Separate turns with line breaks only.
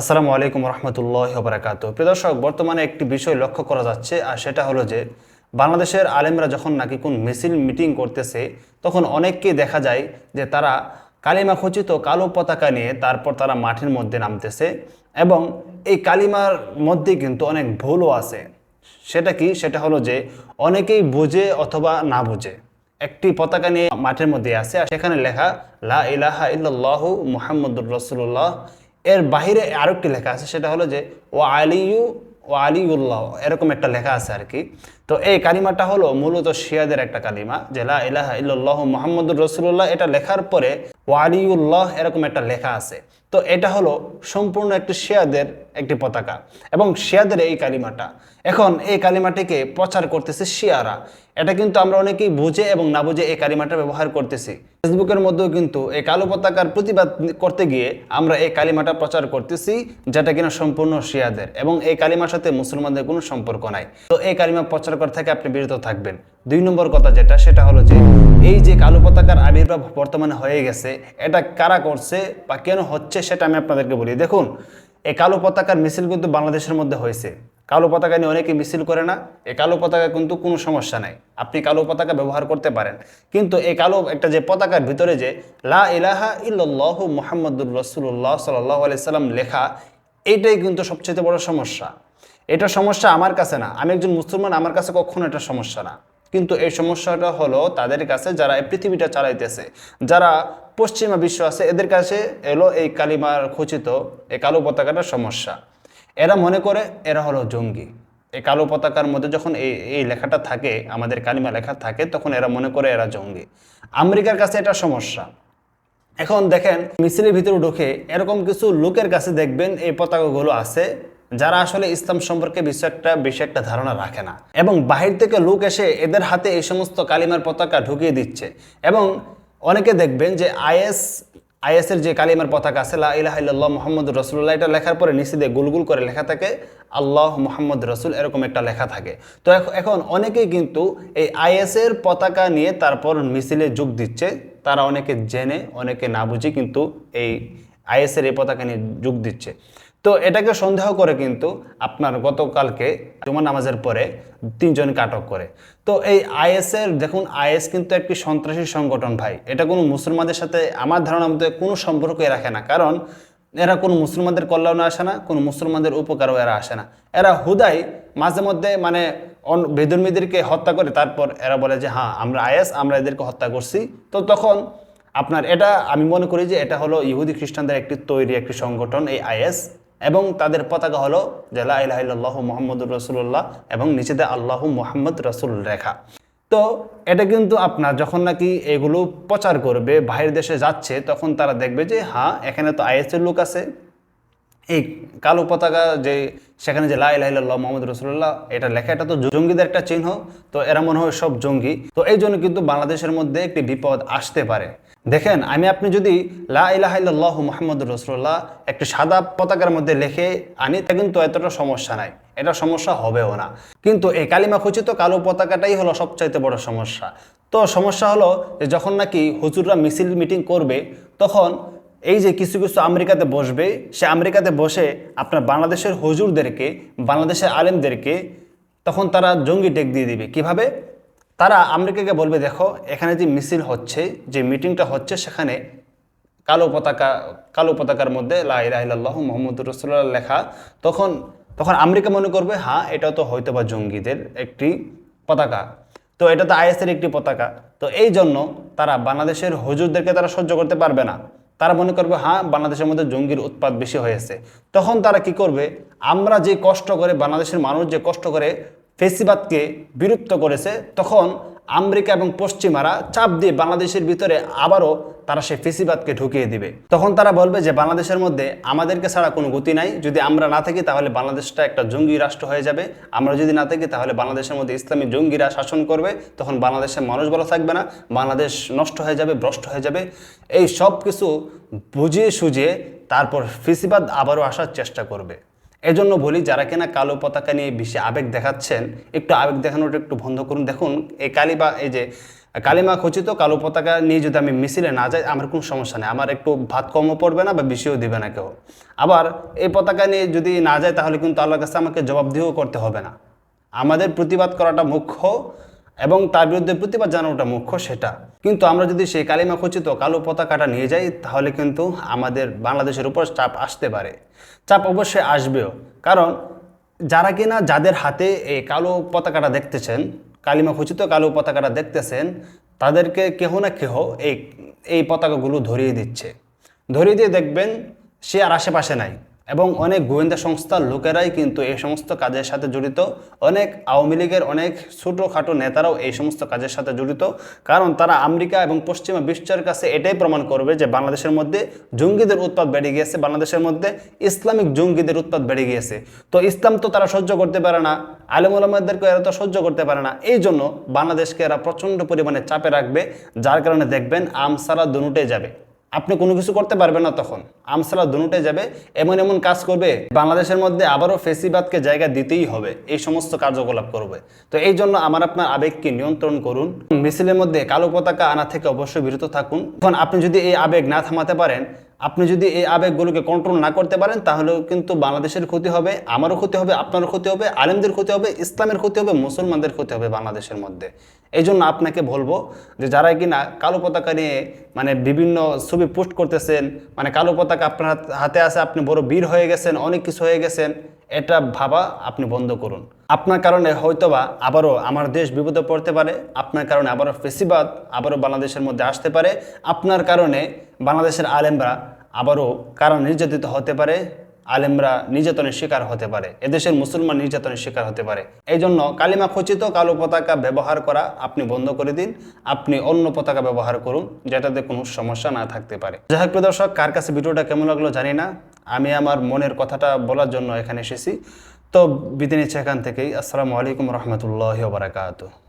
আসসালামু আলাইকুম রহমতুল্লাহ বরাকাত প্রিয় দর্শক, বর্তমানে একটি বিষয় লক্ষ্য করা যাচ্ছে, আর সেটা হলো যে, বাংলাদেশের আলেমরা যখন নাকি কোন মিছিল, মিটিং করতেছে, তখন অনেককেই দেখা যায় যে তারা কালিমা খচিত কালো পতাকা নিয়ে তারপর তারা মাঠের মধ্যে নামতেছে এবং এই কালিমার মধ্যে কিন্তু অনেক ভুলও আছে। সেটা কি? সেটা হলো যে, অনেকেই বুঝে অথবা না বুঝে। একটি পতাকা নিয়ে মাঠের মধ্যে আছে, আর সেখানে লেখা, লা ইলাহা ইল্লাল্লাহু মুহাম্মদুর রসুল্লাহ এর বাহিরে আরেকটি লেখা আছে, সেটা হলো যে ও আলিউ ও আলিউল্লাহ এরকম একটা লেখা আছে আর কি। তো এই কালিমাটা হলো মূলত শিয়াদের একটা কালিমা যে লা ইলাহা ইল্লাল্লাহু রসুল্লাহ এটা লেখার পরে ও আলিউল্লাহ এরকম একটা লেখা আছে। তো এটা হলো সম্পূর্ণ একটি শিয়াদের একটি পতাকা এবং শিয়াদের এই কালিমাটা। এখন এই কালিমাটিকে প্রচার করতেছে শিয়ারা। এটা কিন্তু আমরা অনেকেই বুঝে এবং না বুঝে এই কালিমাটা ব্যবহার করতেছি। ফেসবুকের মধ্যেও কিন্তু এই কালো পতাকার প্রতিবাদ করতে গিয়ে আমরা এই কালিমাটা প্রচার করতেছি যেটা কিনা সম্পূর্ণ শিয়াদের এবং এই কালিমার সাথে মুসলমানদের কোনো সম্পর্ক নাই। তো এই কালিমা প্রচার করা থেকে আপনি বিরত থাকবেন। দুই নম্বর কথা যেটা, সেটা হলো যে, এই যে কালো পতাকার আবির্ভাব বর্তমানে হয়ে গেছে, এটা কারা করছে বা কেন হচ্ছে সেটা আমি আপনাদেরকে বলি। দেখুন এই কালো পতাকার মিছিল কিন্তু বাংলাদেশের মধ্যে হয়েছে। কালো পতাকা নিয়ে অনেকে মিছিল করে না এই কালো পতাকা কিন্তু কোনো সমস্যা নাই। আপনি কালো পতাকা ব্যবহার করতে পারেন। কিন্তু এই কালো একটা যে পতাকার ভিতরে যে, লা ইলাহা ইল্লাল্লাহু মুহাম্মাদুর রসুল্লাহ সাল্লাহ আলি সাল্লাম লেখা এটাই কিন্তু সবচেয়ে বড় সমস্যা। এটা সমস্যা আমার কাছে না। আমি একজন মুসলমান, আমার কাছে কখনো এটা সমস্যা না। কিন্তু এই সমস্যাটা হলো তাদের কাছে যারা এই পৃথিবীটা চালাইতেছে, যারা পশ্চিমা বিশ্ব আছে, এদের কাছে এলো এই কালিমার খচিত, এই কালো পতাকাটার সমস্যা। এরা মনে করে এরা হলো জঙ্গি। এই কালো পতাকার মধ্যে যখন এই এই লেখাটা থাকে, আমাদের কালিমা লেখা থাকে, তখন এরা মনে করে এরা জঙ্গি। আমেরিকার কাছে এটা সমস্যা। এখন দেখেন, মিছিলের ভিতরে ঢুকে এরকম কিছু লোকের কাছে দেখবেন এই পতাকাগুলো আছে। যারা আসলে ইসলাম সম্পর্কে একটা, বেশি একটা ধারণা রাখে না। এবং বাহির থেকে লোক এসে এদের হাতে এই সমস্ত কালিমার পতাকা ঢুকিয়ে দিচ্ছে। এবং অনেকে দেখবেন যে আইএস, আইএসের যে কালিমার পতাকা আছে, লা ইলাহা ইল্লাল্লাহ মোহাম্মদ রসুল্লাহ এটা লেখার পরে নিচে দিয়ে গুলগুল করে লেখা থাকে, আল্লাহ মোহাম্মদ রসুল, এরকম একটা লেখা থাকে। তো এখ- এখন অনেকেই কিন্তু এই আইএসের পতাকা নিয়ে তারপর মিছিলে যোগ দিচ্ছে। তারা অনেকে জেনে, অনেকে না বুঝে কিন্তু এই আইএসের এই পতাকা নিয়ে যোগ দিচ্ছে। তো এটাকে সন্দেহ করে কিন্তু আপনার গতকালকে জুমা নামাজের পরে তিনজনকে আটক করে। তো এই আইএসের, দেখুন, আইএস কিন্তু একটি সন্ত্রাসী সংগঠন ভাই। এটা কোনো মুসলমানদের সাথে আমার ধারণা মধ্যে কোনো সম্পর্কই রাখে না। কারণ এরা কোনো মুসলমানদের কল্যাণে আসে না, কোনো মুসলমানদের উপকারও এরা আসে না। এরা হুদাই মাঝে মধ্যে মানে বেদর্মীদেরকে হত্যা করে, তারপর এরা বলে যে হ্যাঁ আমরা আইএস, আমরা এদেরকে হত্যা করছি। তো তখন আপনার এটা আমি মনে করি যে এটা হলো ইহুদি খ্রিস্টানদের একটি তৈরি একটি সংগঠন, এই আইএস, এবং তাদের পতাকা হলো যে আল্লাহ মোহাম্মদুর রসুল্লাহ এবং নিচেতে আল্লাহ মোহাম্মদ রসুল রেখা। তো এটা কিন্তু আপনার যখন নাকি এগুলো প্রচার করবে, বাইরের দেশে যাচ্ছে, তখন তারা দেখবে যে হ্যাঁ এখানে তো আইএসের লোক আছে। এই কালো পতাকা যে সেখানে যে লাই ইলাহা ইল্লাল্লাহ মোহাম্মদ রসুল্লাহ এটা লেখা, এটা তো জঙ্গিদের একটা চিহ্ন, তো এরা মনে হয় সব জঙ্গি। তো এই জন্য কিন্তু বাংলাদেশের মধ্যে একটি বিপদ আসতে পারে। দেখেন, আমি আপনি যদি লা ইলাহা ইল্লাল্লাহ মোহাম্মদ রসুল্লাহ একটি সাদা পতাকার মধ্যে লিখে আনি, তা কিন্তু এতটা সমস্যা নাই। এটা সমস্যা হবেও না। কিন্তু এই কালিমা খচিত কালো পতাকাটাই হলো সবচাইতে বড় সমস্যা। তো সমস্যা হলো যে যখন নাকি হুজুররা মিছিল মিটিং করবে, তখন এই যে কিছু কিছু আমেরিকাতে বসবে, সে আমেরিকাতে বসে আপনার বাংলাদেশের হুজুরদেরকে, বাংলাদেশের আলেমদেরকে তখন তারা জঙ্গি টেক দিয়ে দিবে। কীভাবে? তারা আমেরিকাকে বলবে, দেখো, এখানে যে মিছিল হচ্ছে, যে মিটিংটা হচ্ছে, সেখানে কালো পতাকা, কালো পতাকার মধ্যে লা ইলাহা ইল্লাল্লাহ মোহাম্মদ রসুল্লাহ লেখা, তখন তখন আমেরিকা মনে করবে হ্যাঁ এটা তো হয়তো বা জঙ্গিদের একটি পতাকা। তো এটা তো আইএসের একটি পতাকা। তো এই জন্য তারা বাংলাদেশের হুজুরদেরকে তারা সহ্য করতে পারবে না। তারা মনে করবে হ্যাঁ বাংলাদেশের মধ্যে জঙ্গির উৎপাদ বেশি হয়েছে তখন তারা কি করবে? আমরা যে কষ্ট করে বাংলাদেশের মানুষ যে কষ্ট করে ফেসিবাদকে বিলুপ্ত করেছে, তখন আমেরিকা এবং পশ্চিমারা চাপ দিয়ে বাংলাদেশের ভিতরে আবারও তারা সেই ফেসিবাদকে ঢুকিয়ে দিবে। তখন তারা বলবে যে, বাংলাদেশের মধ্যে আমাদেরকে ছাড়া কোনো গতি নাই। যদি আমরা না থাকি, তাহলে বাংলাদেশটা একটা জঙ্গি রাষ্ট্র হয়ে যাবে। আমরা যদি না থাকি, তাহলে বাংলাদেশের মধ্যে ইসলামী জঙ্গিরা শাসন করবে। তখন বাংলাদেশের মানুষ ভালো থাকবে না। বাংলাদেশ নষ্ট হয়ে যাবে, ভ্রষ্ট হয়ে যাবে। এই সব কিছু বুঝিয়ে সুঝিয়ে তারপর ফেসিবাদ আবারও আসার চেষ্টা করবে। এজন্য বলি, যারা কিনা কালো পতাকা নিয়ে বেশি আবেগ দেখাচ্ছেন, একটু আবেগ দেখানোটা একটু বন্ধ করুন। দেখুন, এই কালী বা এই যে, কালিমা খচিত কালো পতাকা নিয়ে যদি আমি মিছিলে না যাই, আমার কোনো সমস্যা নেই। আমার একটু ভাত কমও পড়বে না বা বেশিও দেবে না কেউ। আবার এই পতাকা নিয়ে যদি না যায় তাহলে কিন্তু আল্লাহর কাছে আমাকে জবাবদিহিও করতে হবে না। আমাদের প্রতিবাদ করাটা মুখ্য। এবং তার বিরুদ্ধে প্রতিবাদ জানানোটা মুখ্য সেটা। কিন্তু আমরা যদি সেই কালিমা খচিত কালো পতাকাটা নিয়ে যাই, তাহলে কিন্তু আমাদের বাংলাদেশের উপর চাপ আসতে পারে। চাপ অবশ্যই আসবেও। কারণ যারা কিনা যাদের হাতে এই কালো পতাকাটা দেখতেছেন, কালিমা খচিত কালো পতাকাটা দেখতেছেন, তাদেরকে কেহ না কেহ এই এই পতাকাগুলো ধরিয়ে দিচ্ছে। ধরিয়ে দিয়ে দেখবেন সে আর আশেপাশে নাই। এবং অনেক গোয়েন্দা সংস্থার লোকেরাই কিন্তু এই সমস্ত কাজের সাথে জড়িত। অনেক আওয়ামী লীগের অনেক ছোটোখাটো নেতারাও এই সমস্ত কাজের সাথে জড়িত। কারণ তারা আমেরিকা এবং পশ্চিমা বিশ্বের কাছে এটাই প্রমাণ করবে যে বাংলাদেশের মধ্যে জঙ্গিদের উৎপাদ বেড়ে গিয়েছে। বাংলাদেশের মধ্যে ইসলামিক জঙ্গিদের উৎপাদ বেড়ে গিয়েছে। তো ইসলাম তো তারা সহ্য করতে পারে না, আলম আলমুলামাদেরকে এরা তো সহ্য করতে পারে না। এই জন্য বাংলাদেশকে এরা প্রচণ্ড পরিমাণে চাপে রাখবে, যার কারণে দেখবেন আমসারা দুনুটে যাবে। আপনি কোনো কিছু করতে পারবেন না তখন। আমসালা দুনুটে যাবে, এমন এমন কাজ করবে, বাংলাদেশের মধ্যে আবারও ফেসিবাদকে জায়গা দিতেই হবে, এই সমস্ত কার্যকলাপ করবে। তো এই জন্য আমার আপনার আবেগকে নিয়ন্ত্রণ করুন, মিছিলের মধ্যে কালো পতাকা আনা থেকে অবশ্যই বিরত থাকুন। এখন আপনি যদি এই আবেগ না থামাতে পারেন আপনি যদি এই আবেগগুলোকে কন্ট্রোল না করতে পারেন, তাহলেও কিন্তু বাংলাদেশের ক্ষতি হবে, আমারও ক্ষতি হবে, আপনারও ক্ষতি হবে, আলেমদের ক্ষতি হবে, ইসলামের ক্ষতি হবে, মুসলমানদের ক্ষতি হবে বাংলাদেশের মধ্যে। এই জন্য আপনাকে বলব যে যারা কিনা কালো পতাকা নিয়ে মানে বিভিন্ন ছবি পোস্ট করতেছেন মানে কালো পতাকা আপনার হাতে আছে, আপনি বড় বীর হয়ে গেছেন, অনেক কিছু হয়ে গেছেন, এটা ভাবা আপনি বন্ধ করুন। আপনার কারণে হয়তোবা আবারও আমার দেশ বিপদে পড়তে পারে, আপনার কারণে আবারও ফেসিবাদ আবারও বাংলাদেশের মধ্যে আসতে পারে, আপনার কারণে বাংলাদেশের আলেমরা আবারও কারণ নির্যাতিত হতে পারে? আলেমরা নির্যাতনের শিকার হতে পারে। এদেশের মুসলমান নির্যাতনের শিকার হতে পারে। এই জন্য কালিমা খচিত, কালো পতাকা ব্যবহার করা আপনি বন্ধ করে দিন। আপনি অন্য পতাকা ব্যবহার করুন, যেটাতে কোনো সমস্যা না থাকতে পারে। যাই প্রিয় দর্শক, কার কাছে ভিডিওটা কেমন লাগল জানি না। আমি আমার মনের কথাটা বলার জন্য এখানে এসেছি। তো বিদায় নিচ্ছে এখান থেকেই। আসসালামু আলাইকুম রহমতুল্লাহ বারাকাতুহ।